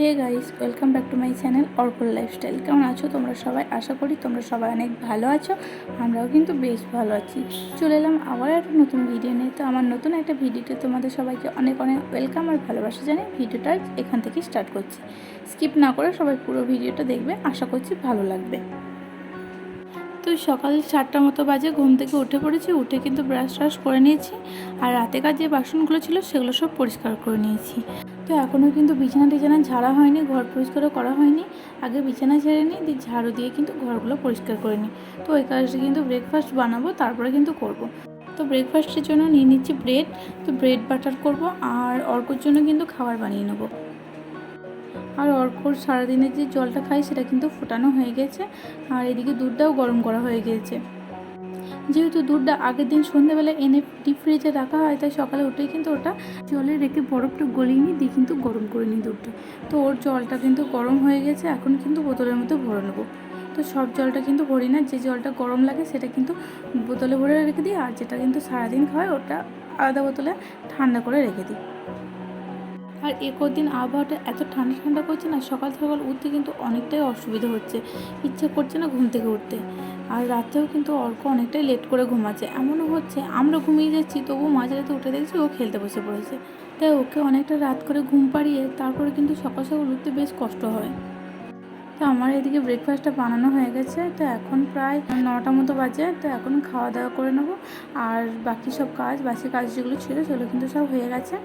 Hey guys welcome back to my channel অর্পল lifestyle কেমন আছো তোমরা সবাই? আশা করি তোমরা সবাই অনেক ভালো আছো, আমরাও কিন্তু বেশ ভালো আছি। চলে এলাম আবার একটা নতুন ভিডিও নিয়ে। তো আমার নতুন একটা ভিডিওতে তোমাদের সবাইকে অনেক অনেক ওয়েলকাম আর ভালোবাসা জানি ভিডিওটা এখান থেকে স্টার্ট করছি। স্কিপ না করে সবাই পুরো ভিডিওটা দেখবে, আশা করছি ভালো লাগবে। তো সকাল সাতটা মতো বাজে, ঘুম থেকে উঠে পড়েছি, উঠে কিন্তু ব্রাশ ট্রাশ করে নিয়েছি আর রাতেকার যে বাসনগুলো ছিল সেগুলো সব পরিষ্কার করে নিয়েছি। তো এখনও কিন্তু বিছানা টিছানা ঝাড়া হয়নি, ঘর পরিষ্কারও করা হয়নি, আগে বিছানা ছেড়ে নিই, দিয়ে ঝাড়ু দিয়ে কিন্তু ঘরগুলো পরিষ্কার করে নিই। তো ওই কাজটা কিন্তু ব্রেকফাস্ট বানাবো, তারপরে কিন্তু করব। তো ব্রেকফাস্টের জন্য নিয়ে নিচ্ছি ব্রেড তো ব্রেড বাটার করব আর অর্কর জন্য কিন্তু খাবার বানিয়ে নেব। আর অর্কর সারাদিনের যে জলটা খাই সেটা কিন্তু ফোটানো হয়ে গেছে, আর এদিকে দুধটাও গরম করা হয়ে গিয়েছে যেহেতু দুধটা আগের দিন সন্ধ্যেবেলা এনে ডিপ ফ্রিজে রাখা হয়, তাই সকালে উঠেই কিন্তু ওটা জলে রেখে বরফটা গলিয়ে নিই দিয়ে কিন্তু গরম করে নিই দুধটা। তো ওর জলটা কিন্তু গরম হয়ে গেছে, এখন কিন্তু বোতলের মধ্যে ভরে নেব। তো সব জলটা কিন্তু ভরি না, যে জলটা গরম লাগে সেটা কিন্তু বোতলে ভরে রেখে দিই, আর যেটা কিন্তু সারাদিন খাওয়ায় ওটা আলাদা বোতলে ঠান্ডা করে রেখে দিই। আর এ কদিন আবহাওয়াটা এত ঠান্ডা ঠান্ডা করছে না, সকাল সকাল উঠতে কিন্তু অনেকটাই অসুবিধা হচ্ছে। ইচ্ছে করছে না ঘুম থেকে উঠতে। আর রাতেও কিন্তু অর্ক অনেকটাই লেট করে ঘুমাচ্ছে। এমনও হচ্ছে, আমরা ঘুমিয়ে যাচ্ছি, তবু মাঝরাতে উঠে দেখছি ও খেলতে বসে পড়েছে। তাই ওকে অনেকটা রাত করে ঘুম পাড়িয়ে তারপরে কিন্তু সকাল সকাল উঠতে বেশ কষ্ট হয়। তো আমার এদিকে ব্রেকফাস্টটা বানানো হয়ে গেছে, তো এখন প্রায় নটা মতো বাজে, তো এখন খাওয়া দাওয়া করে নেব। আর বাকি সব কাজ, বাসি কাজ যেগুলো ছিল সেগুলো কিন্তু সব হয়ে গেছে।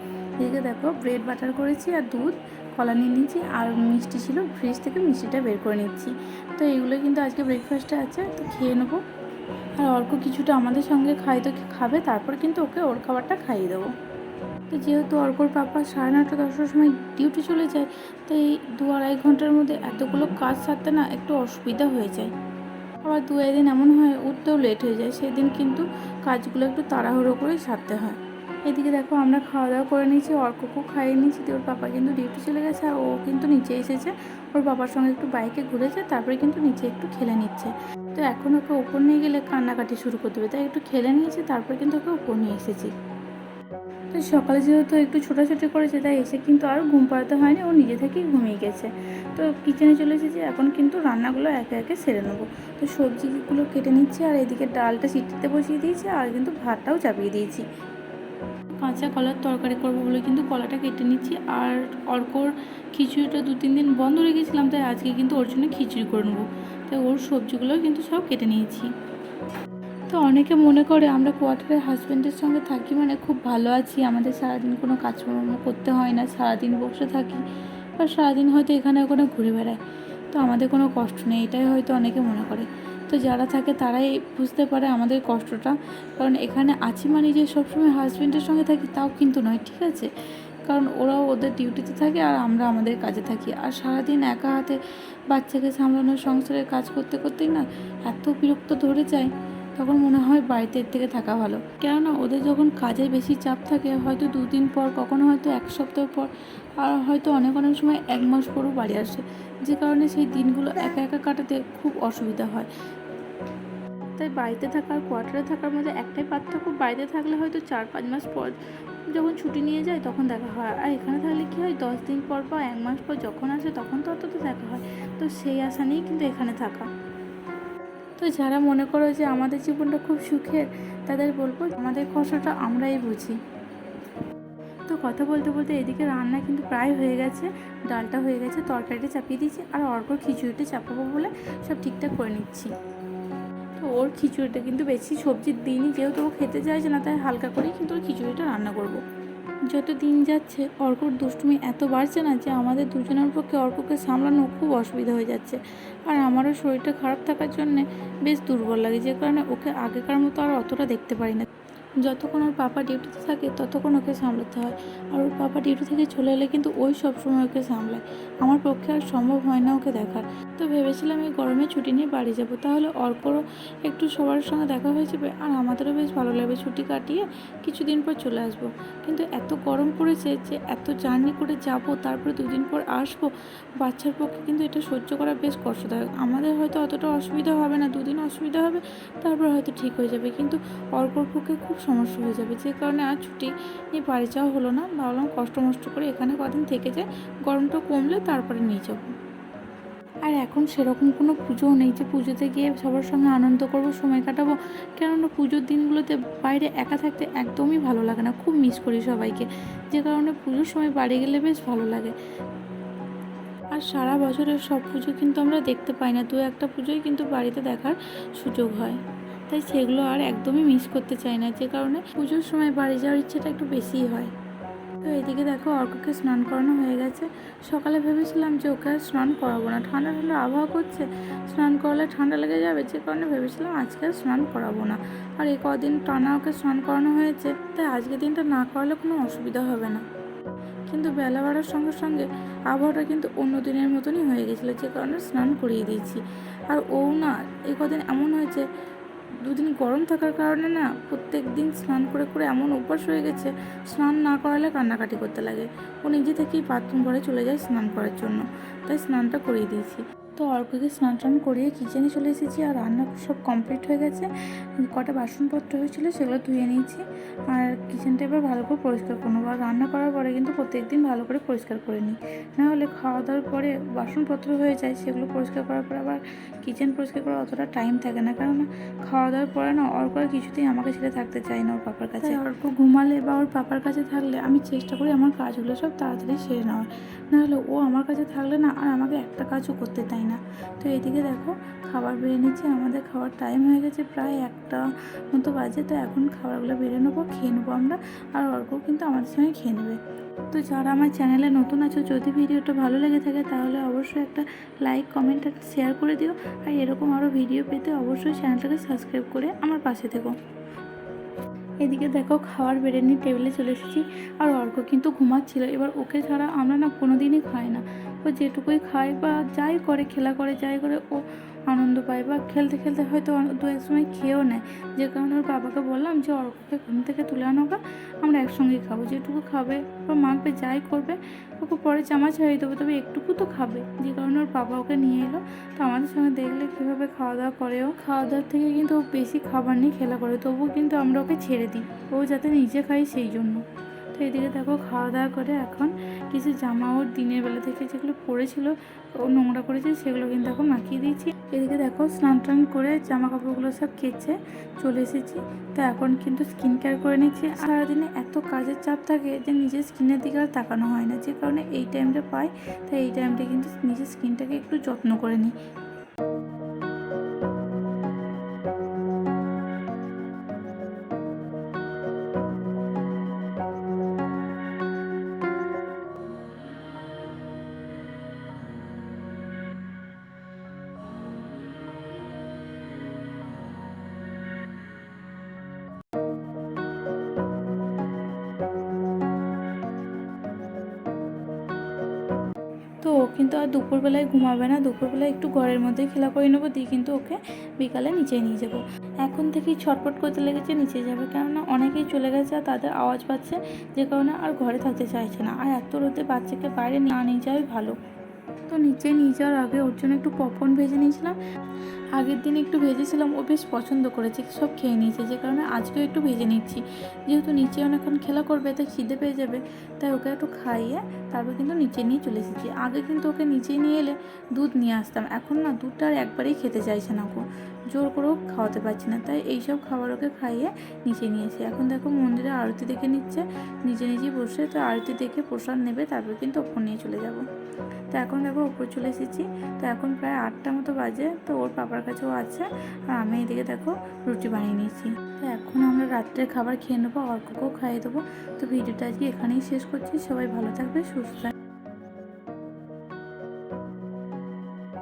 এদিকে দেখো ব্রেড বাটার করেছি আর দুধ, কলা নিয়ে নিয়েছি আর মিষ্টি ছিল ফ্রিজ থেকে মিষ্টিটা বের করে নিচ্ছি। তো এইগুলো কিন্তু আজকে ব্রেকফাস্টে আছে, তো খেয়ে নেব। আর অল্প কিছুটা আমাদের সঙ্গে খাই তো খাবে, তারপর কিন্তু ওকে ওর খাবারটা খাইয়ে দেবো। তো যেহেতু অর্কর পাপা সাড়ে নটা দশটার সময় ডিউটি চলে যায় তো এই দু আড়াই ঘণ্টার মধ্যে এতগুলো কাজ সারতে না একটু অসুবিধা হয়ে যায়। আবার দু একদিন এমন হয়, উঠতেও লেট হয়ে যায়, সেদিন কিন্তু কাজগুলো একটু তাড়াহুড়ো করেই সারতে হয়। এদিকে দেখো আমরা খাওয়া দাওয়া করে নিয়েছি অর্ককেও খাইয়ে নিয়েছি দিয়ে ওর পাপা কিন্তু ডিউটি চলে গেছে আর ও কিন্তু নিচে এসেছে। ওর বাবার সঙ্গে একটু বাইকে ঘুরেছে, তারপরে কিন্তু নিচে একটু খেলে নিচ্ছে। তো এখন ওকে ওপর নিয়ে গেলে কান্নাকাটি শুরু করতে হবে, তাই একটু খেলে নিয়েছি, তারপর কিন্তু ওকে ওপর নিয়ে এসেছি। তো সকালে যেহেতু একটু ছোটাছুটি করেছে, তাই এসে কিন্তু আর ঘুম পাড়াতে হয়নি, ও নিজে থেকেই ঘুমিয়ে গেছে। তো কিচেনে চলে এসেছি, এখন কিন্তু রান্নাগুলো একে একে সেরে নেব। তো সবজিগুলো কেটে নিচ্ছি, আর এদিকে ডালটা সিটিতে বসিয়ে দিয়েছি, আর কিন্তু ভাতটাও চাপিয়ে দিয়েছি। কাঁচা কলার তরকারি করব বলে কিন্তু কলাটা কেটে নিচ্ছি। আর অর্কর খিচুড়িটা দু তিন দিন বন্ধ রেখেছিলাম তাই আজকে কিন্তু ওর জন্য খিচুড়ি করে নেব। তাই ওর সবজিগুলো কিন্তু সব কেটে নিয়েছি। তো অনেকে মনে করে আমরা কোয়ার্টারে হাজব্যান্ডের সঙ্গে থাকি মানে খুব ভালো আছি, আমাদের সারাদিন কোনো কাজকর্ম করতে হয় না, সারাদিন বসে থাকি, বা সারাদিন হয়তো এখানে ওখানে ঘুরে বেড়ায় তো আমাদের কোনো কষ্ট নেই, এটাই হয়তো অনেকে মনে করে। তো যারা থাকে তারাই বুঝতে পারে আমাদের কষ্টটা। কারণ এখানে আছি মানে যে সবসময় হাজব্যান্ডের সঙ্গে থাকি তাও কিন্তু নয়, ঠিক আছে? কারণ ওরাও ওদের ডিউটিতে থাকে আর আমরা আমাদের কাজে থাকি। আর সারাদিন একা হাতে বাচ্চাকে সামলানোর, সংসারের কাজ করতে করতেই না এত বিরক্ত ধরে যায়, তখন মনে হয় বাড়িতে থেকে থাকা ভালো। কেননা ওদের যখন কাজের বেশি চাপ থাকে, হয়তো দুদিন পর, কখনো হয়তো এক সপ্তাহ পর, আর হয়তো অনেক অনেক সময় এক মাস পরও বাড়ি আসে। যে কারণে সেই দিনগুলো একা একা কাটাতে খুব অসুবিধা হয়। তাই বাড়িতে থাকার, কোয়ার্টারে থাকার মধ্যে একটাই পার্থক্য, বাড়িতে থাকলে হয়তো চার পাঁচ মাস পর যখন ছুটি নিয়ে যায় তখন দেখা হয়। আর এখানে থাকলে কী হয়, দশ দিন পর বা এক মাস পর যখন আসে তখন তো অত তো দেখা হয়। তো সেই আশা নিয়েই কিন্তু এখানে থাকা। তো যারা মনে করো যে আমাদের জীবনটা খুব সুখের, তাদের বলব আমাদের কষ্টটা আমরাই বুঝি। কথা বলতে বলতে এদিকে রান্না কিন্তু প্রায় হয়ে গেছে। ডালটা হয়ে গেছে, তরকারিটা চাপিয়ে দিয়েছি আর অর্পর খিচুড়িটা চাপাবো বলে সব ঠিকঠাক করে নিচ্ছি। তো ওর খিচুড়িটা কিন্তু বেশি সবজি দিইনি যেহেতু ও খেতে চাইছে না, তাই হালকা করেই কিন্তু ওর খিচুড়িটা রান্না করব। যত দিন যাচ্ছে, অর্কর দুষ্টুমি এত বাড়ছে না যে আমাদের দুজনের পক্ষে অর্ককে সামলানো খুব অসুবিধা হয়ে যাচ্ছে। আর আমারও শরীরটা খারাপ থাকার জন্যে বেশ দুর্বল লাগে, যে কারণে ওকে আগেকার মতো আর অতটা দেখতে পারি না। যতক্ষণ ওর পাপা ডিউটিতে থাকে ততক্ষণ ওকে সামলাতে হয়। আর ওর পাপা ডিউটি থেকে চলে এলে কিন্তু ওই সব সময় ওকে সামলায়। আমার পক্ষে আর সম্ভব হয় না ওকে দেখার। তো ভেবেছিলাম এই গরমে ছুটি নিয়ে বাড়ি যাব। তাহলে অর্করও একটু সবার সঙ্গে দেখা হয়ে যাবে আর আমাদেরও বেশ ভালো লাগবে ছুটি কাটিয়ে কিছুদিন পর চলে আসব। কিন্তু এত গরম পড়েছে যে এত জার্নি করে যাব, তারপরে দুদিন পর আসব, বাচ্চার পক্ষে কিন্তু এটা সহ্য করা বেশ কষ্টদায়ক। আমাদের হয়তো অতটা অসুবিধা হবে না, দুদিন অসুবিধা হবে, তারপর হয়তো ঠিক হয়ে যাবে। কিন্তু অর্কর পক্ষে খুব সমস্যা হয়ে যাবে। যে কারণে আর ছুটি নিয়ে বাড়ি যাওয়া হলো না। ভাবলাম কষ্ট মষ্ট করে এখানে কদিন থেকে যায় গরমটা কমলে তারপরে নিয়ে যাব। আর এখন সেরকম কোনো পুজোও নেই যে পুজোতে গিয়ে সবার সঙ্গে আনন্দ করব, সময় কাটাবো। কেননা পুজোর দিনগুলোতে বাইরে একা থাকতে একদমই ভালো লাগে না। খুব মিস করি সবাইকে। যে কারণে পুজোর সময় বাড়ি গেলে বেশ ভালো লাগে। আর সারা বছরের সব পুজো কিন্তু আমরা দেখতে পাই না। দু একটা পুজোই কিন্তু বাড়িতে দেখার সুযোগ হয়। তাই সেগুলো আর একদমই মিস করতে চাই না, যে কারণে পুজোর সময় বাড়ি যাওয়ার ইচ্ছেটা একটু বেশিই হয়। তো এদিকে দেখো অর্ককে স্নান করানো হয়ে গেছে। সকালে ভেবেছিলাম যে ওকে আর স্নান করাবো না। ঠান্ডা ঠান্ডা আবহাওয়া করছে, স্নান করালে ঠান্ডা লেগে যাবে, যে কারণে ভেবেছিলাম আজকে আর স্নান করাবো না। আর এই কদিন টানা ওকে স্নান করানো হয়েছে, তাই আজকে দিনটা না করালে কোনো অসুবিধা হবে না। কিন্তু বেলা বাড়ার সঙ্গে সঙ্গে আবহাওয়াটা কিন্তু অন্য দিনের মতনই হয়ে গেছিল, যে কারণে স্নান করিয়ে দিয়েছি। আর ও না এই কদিন এমন হয়েছে দুদিন গরম থাকার কারণে না প্রত্যেক দিন স্নান করে করে এমন অভ্যাস হয়ে গেছে, স্নান না করালে কান্নাকাটি করতে লাগে। ও নিজে থেকেই বাথরুম ঘরে চলে যায় স্নান করার জন্য। তাই স্নানটা করিয়ে দিয়েছি। তো অর্ককে স্নান টান করিয়ে কিচেনে চলে এসেছি আর রান্না সব কমপ্লিট হয়ে গেছে। কটা বাসনপত্র হয়েছিল সেগুলো ধুয়ে নিয়েছি। আর কিচেনটা এবার ভালো করে পরিষ্কার করে নেব আর রান্না করার পরে কিন্তু প্রত্যেক দিন ভালো করে পরিষ্কার করে নিই। নাহলে খাওয়া দাওয়ার পরে বাসনপত্র হয়ে যায়, সেগুলো পরিষ্কার করার পরে আবার কিচেন পরিষ্কার করার অতটা টাইম থাকে না। কারণ খাওয়া দাওয়ার পরে না অর্ক আর কিছুতেই আমাকে ছেড়ে থাকতে চায় না ওর পাপার কাছে। অর্ক ঘুমালে বা ওর পাপার কাছে থাকলে আমি চেষ্টা করি আমার কাজগুলো সব তাড়াতাড়ি সেরে নেওয়ার। নাহলে ও আমার কাছে থাকলে না আর আমাকে একটা কাজও করতে দেয় না। তো এদিকে দেখো, খাবার বেড়ে নিচ্ছি, আমাদের খাওয়ার টাইম হয়ে গেছে প্রায় একটা মতো বাজে, তো এখন খাবারগুলো বেড়ে নেব, খেয়ে নেব আমরা, আর অর্ক কিন্তু আমাদের সঙ্গে খেয়ে নেবে। তো যারা আমার চ্যানেলে নতুন আছো, যদি ভিডিওটা ভালো লেগে থাকে, তাহলে অবশ্যই একটা লাইক কমেন্ট আর শেয়ার করে দিও, আর এরকম আরও ভিডিও পেতে অবশ্যই চ্যানেলটাকে সাবস্ক্রাইব করে আমার পাশে থেকো। এদিকে দেখো খাবার বেড়ে নিয়ে টেবিলে চলে এসেছি, আর অর্ক কিন্তু ঘুমাচ্ছিল, এবার ওকে ছাড়া আমরা না কোনো দিনই খাই না। ও যেটুকুই খায় বা যাই করে, খেলা করে, যাই করে ও আনন্দ পায় বা খেলতে খেলতে হয়তো দু এক সময় খেয়েও নেয়। যে কারণে ওর বাবাকে বললাম যে অর্ককে ঘুম থেকে তুলে আনো গা, আমরা একসঙ্গেই খাব। যেটুকু খাবে বা মাখবে, যাই করবে, ওকে পরে চামচ ছাড়িয়ে দেবো, তবে একটুকু তো খাবে। যে কারণে ওর বাবা ওকে নিয়ে এলো। তো আমাদের সঙ্গে দেখলে কীভাবে খাওয়া দাওয়া করেও খাওয়া দাওয়ার থেকে কিন্তু ও বেশি খাবার নিয়ে খেলা করে, তবুও কিন্তু আমরা ওকে ছেড়ে দিই। ও যাতে নিজে খাই সেই জন্য। তো এদিকে দেখো খাওয়া দাওয়া করে এখন কিছু জামা ওর দিনের বেলা থেকে যেগুলো পরেছিল ও নোংরা করেছে সেগুলো কিন্তু এখন মাখিয়ে দিয়েছি। এদিকে দেখো স্নান টান করে জামা কাপড়গুলো সব কেচে চলে এসেছি। তো এখন কিন্তু স্কিন কেয়ার করে নিচ্ছি। সারাদিনে এত কাজের চাপ থাকে যে নিজের স্কিনের দিকে আর তাকানো হয় না। যে কারণে এই টাইমটা পাই, তাই এই টাইমটা কিন্তু নিজের স্কিনটাকে একটু যত্ন করে নিই। কিন্তু আর দুপুরবেলায় ঘুমাবে না। দুপুরবেলায় একটু ঘরের মধ্যেই খেলা করে নেব, দিয়ে কিন্তু ওকে বিকালে নিচে নিয়ে যাব। এখন থেকেই ছটপট করতে লেগেছে, নিচে যাবে কেননা অনেকেই চলে গেছে আর তাদের আওয়াজ পাচ্ছে যে কারণে আর ঘরে থাকতে চাইছে না। আর এত রোদে বাচ্চাকে বাইরে না নিয়ে যাওয়াই ভালো। তো নিচে নিয়ে যাওয়ার আগে ওর জন্য একটু পপকর্ন ভেজে নিয়েছিলাম। আগের দিন একটু ভেজেছিলাম, ও বেশ পছন্দ করেছে, সব খেয়ে নিয়েছে, যে কারণে আজকেও একটু ভেজে নিচ্ছি। যেহেতু নিচে অনেকক্ষণ খেলা করবে, তাই খিদে পেয়ে যাবে, তাই ওকে একটু খাইয়ে তারপর কিন্তু নিচে নিয়ে চলে এসেছি। আগে কিন্তু ওকে নিচে নিয়ে এলে দুধ নিয়ে আসতাম, এখন না দুধটা আর একবারেই খেতে চাইছে না ওকে জোর করেও খাওয়াতে পারছি না, তাই এইসব খাবার ওকে খাইয়ে নিচে নিয়েছি এখন দেখো মন্দিরে আরতি দেখে নিচ্ছে, নিজে নিজেই বসে, তো আরতি দেখে প্রসাদ নেবে, তারপর কিন্তু ওপর নিয়ে চলে যাব। তো এখন দেখো উপর চলে এসেছি। তো এখন প্রায় আটটা মতো বাজে, তো ওর পাপার কাছেও আছে। আর আমি এদিকে দেখো, রুটি বানিয়ে নিয়েছি। তো এখন আমরা রাত্রের খাবার খেয়ে নেব অর্ককেও খাইয়ে দেবো। তো ভিডিওটা আজকে এখানেই শেষ করছি। সবাই ভালো থাকবে, সুস্থ